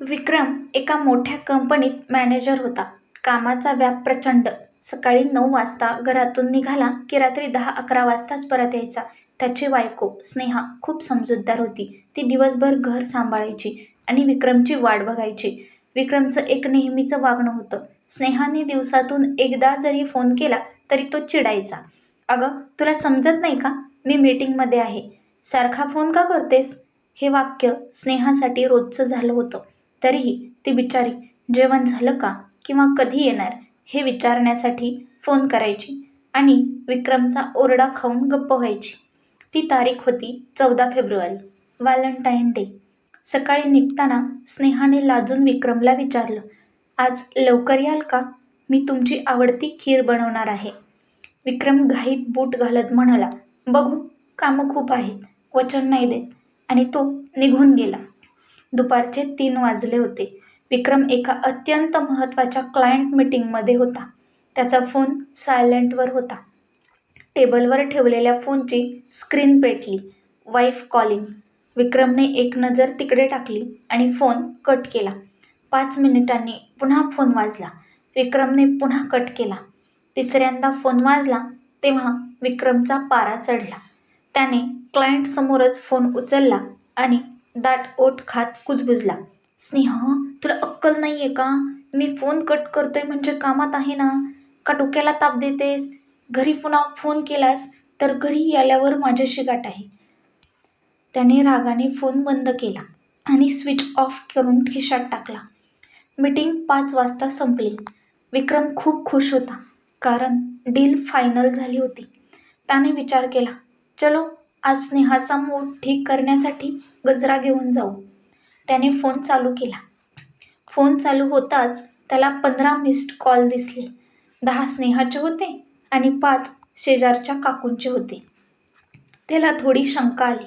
विक्रम एका मोठ्या कंपनीत मॅनेजर होता. कामाचा व्याप प्रचंड. सकाळी नऊ वाजता घरातून निघाला की रात्री दहा-अकरा वाजताच परत यायचा. त्याची बायको स्नेहा खूप समजूतदार होती. ती दिवसभर घर सांभाळायची आणि विक्रमची वाट बघायची. विक्रमचं एक नेहमीचं वागणं होतं. स्नेहाने दिवसातून एकदा जरी फोन केला तरी तो चिडायचा. "अगं, तुला समजत नाही का? मी मीटिंगमध्ये आहे. सारखा फोन का करतेस?" हे वाक्य स्नेहासाठी रोजचं झालं होतं. तरीही ती बिचारी जेवण झालं का किंवा कधी येणार हे विचारण्यासाठी फोन करायची आणि विक्रमचा ओरडा खाऊन गप्प व्हायची. ती तारीख होती चौदा फेब्रुवारी, व्हॅलेंटाईन डे. सकाळी निघताना स्नेहाने लाजून विक्रमला विचारलं, "आज लवकर याल का? मी तुमची आवडती खीर बनवणार आहे." विक्रम घाईत बूट घालत म्हणाला, "बघू, कामं खूप आहेत." वचन नाही देत आणि तो निघून गेला. दुपारचे तीन वाजले होते. विक्रम एका अत्यंत महत्त्वाच्या क्लायंट मीटिंगमध्ये होता. त्याचा फोन सायलेंटवर होता. टेबलवर ठेवलेल्या फोनची स्क्रीन पेटली. Wife calling. विक्रमने एक नजर तिकडे टाकली आणि फोन कट केला. पाच मिनिटांनी पुन्हा फोन वाजला. विक्रमने पुन्हा कट केला. तिसऱ्यांदा फोन वाजला तेव्हा विक्रमचा पारा चढला. त्याने क्लायंटसमोरच फोन उचलला आणि दाट ओठ खात कुजबुजला, "स्नेहा, तुला अक्कल नाही आहे का? मी फोन कट करतो आहे म्हणजे कामात आहे ना? का डोक्याला ताप देतेस? घरी पुन्हा फोन केलास तर घरी आल्यावर माझ्याशी गाठ आहे." त्याने रागाने फोन बंद केला आणि स्विच ऑफ करून खिशात टाकला. मीटिंग पाच वाजता संपली. विक्रम खूप खुश होता, कारण डील फायनल झाली होती. त्याने विचार केला, "चलो, आज स्नेहाचा मूड ठीक करण्यासाठी गजरा घेऊन जाऊ." त्याने फोन चालू केला. फोन चालू होताच त्याला पंधरा मिस्ड कॉल दिसले. दहा स्नेहाचे होते आणि पाच शेजारच्या काकूंचे होते. त्याला थोडी शंका आली.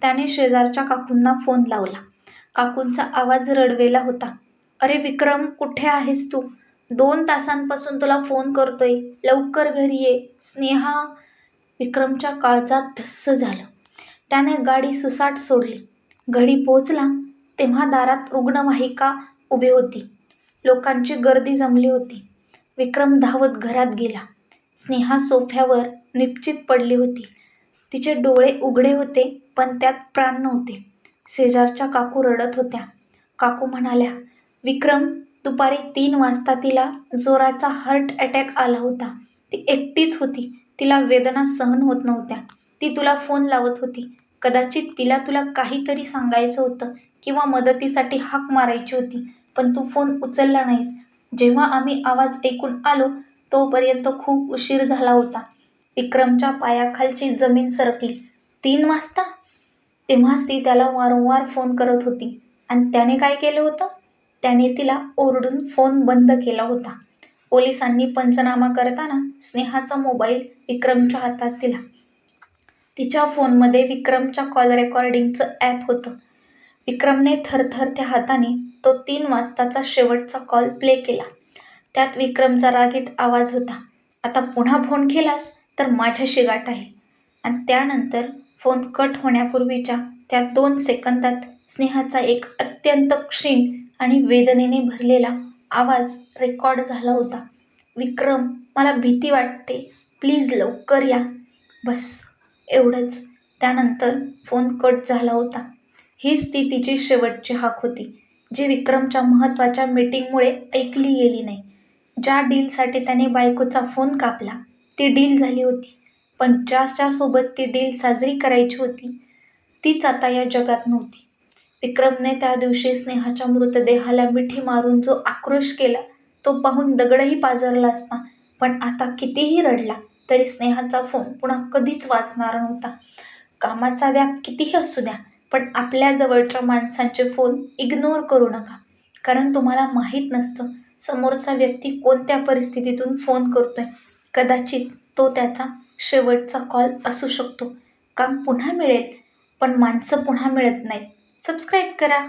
त्याने शेजारच्या काकूंना फोन लावला. काकूंचा आवाज रडवेला होता, "अरे विक्रम, कुठे आहेस तू? दोन तासांपासून तुला फोन करतोय. लवकर घरी ये." "स्नेहा." विक्रमच्या काळजात धस्स झालं. त्याने गाडी सुसाट सोडली. घरी पोहोचला तेव्हा दारात रुग्णवाहिका उभी होती. लोकांची गर्दी जमली होती. विक्रम धावत घरात गेला. स्नेहा सोफ्यावर निश्चित पडली होती. तिचे डोळे उघडे होते पण त्यात प्राण नव्हते. शेजारच्या काकू रडत होत्या. काकू म्हणाल्या, "विक्रम, दुपारी तीन वाजता तिला जोराचा हार्ट अटॅक आला होता. ती एकटीच होती. तिला वेदना सहन होत नव्हत्या. ती तुला फोन लावत होती. कदाचित तिला तुला काहीतरी सांगायचं होतं किंवा मदतीसाठी हाक मारायची होती, पण तू फोन उचलला नाहीस. जेव्हा आम्ही आवाज ऐकून आलो तोपर्यंत खूप उशीर झाला होता." विक्रमच्या पायाखालची जमीन सरकली. तीन वाजता? तेव्हाच ती त्याला वारंवार फोन करत होती आणि त्याने काय केलं होतं? त्याने तिला ओरडून फोन बंद केला होता. पोलिसांनी पंचनामा करताना स्नेहाचा मोबाईल विक्रमच्या हातात दिला. तिच्या फोनमध्ये विक्रमच्या कॉल रेकॉर्डिंगचं ॲप होतं. विक्रमने थरथरत्या हाताने तो तीन वाजताचा शेवटचा कॉल प्ले केला. त्यात विक्रमचा रागीट आवाज होता, "आता पुन्हा फोन केलास तर माझ्याशी गाठ आहे." आणि त्यानंतर फोन कट होण्यापूर्वीच्या त्या दोन सेकंदात स्नेहाचा एक अत्यंत क्षीण आणि वेदनेने भरलेला आवाज रेकॉर्ड झाला होता, "विक्रम, मला भीती वाटते. प्लीज लवकर या." बस, एवढंच. त्यानंतर फोन कट झाला होता. हीच ती तिची शेवटची हाक होती, जी विक्रमच्या महत्त्वाच्या मीटिंगमुळे ऐकली गेली नाही. ज्या डीलसाठी त्याने बायकोचा फोन कापला, ती डील झाली होती. पण ज्याच्यासोबत ती डील साजरी करायची होती, तीच आता या जगात नव्हती. विक्रमने त्या दिवशी स्नेहाच्या मृतदेहाला मिठी मारून जो आक्रोश केला तो पाहून दगडही पाजरला असता. पण आता कितीही रडला तरी स्नेहाचा फोन पुन्हा कधीच वाजणार नव्हता. कामाचा व्याप कितीही असू द्या, पण आपल्या जवळच्या माणसांचे फोन इग्नोर करू नका. कारण तुम्हाला माहीत नसतं समोरचा व्यक्ती कोणत्या परिस्थितीतून फोन करतोय. कदाचित तो त्याचा शेवटचा कॉल असू शकतो. काम पुन्हा मिळेल, पण माणसं पुन्हा मिळत नाहीत. सबस्क्राईब करा.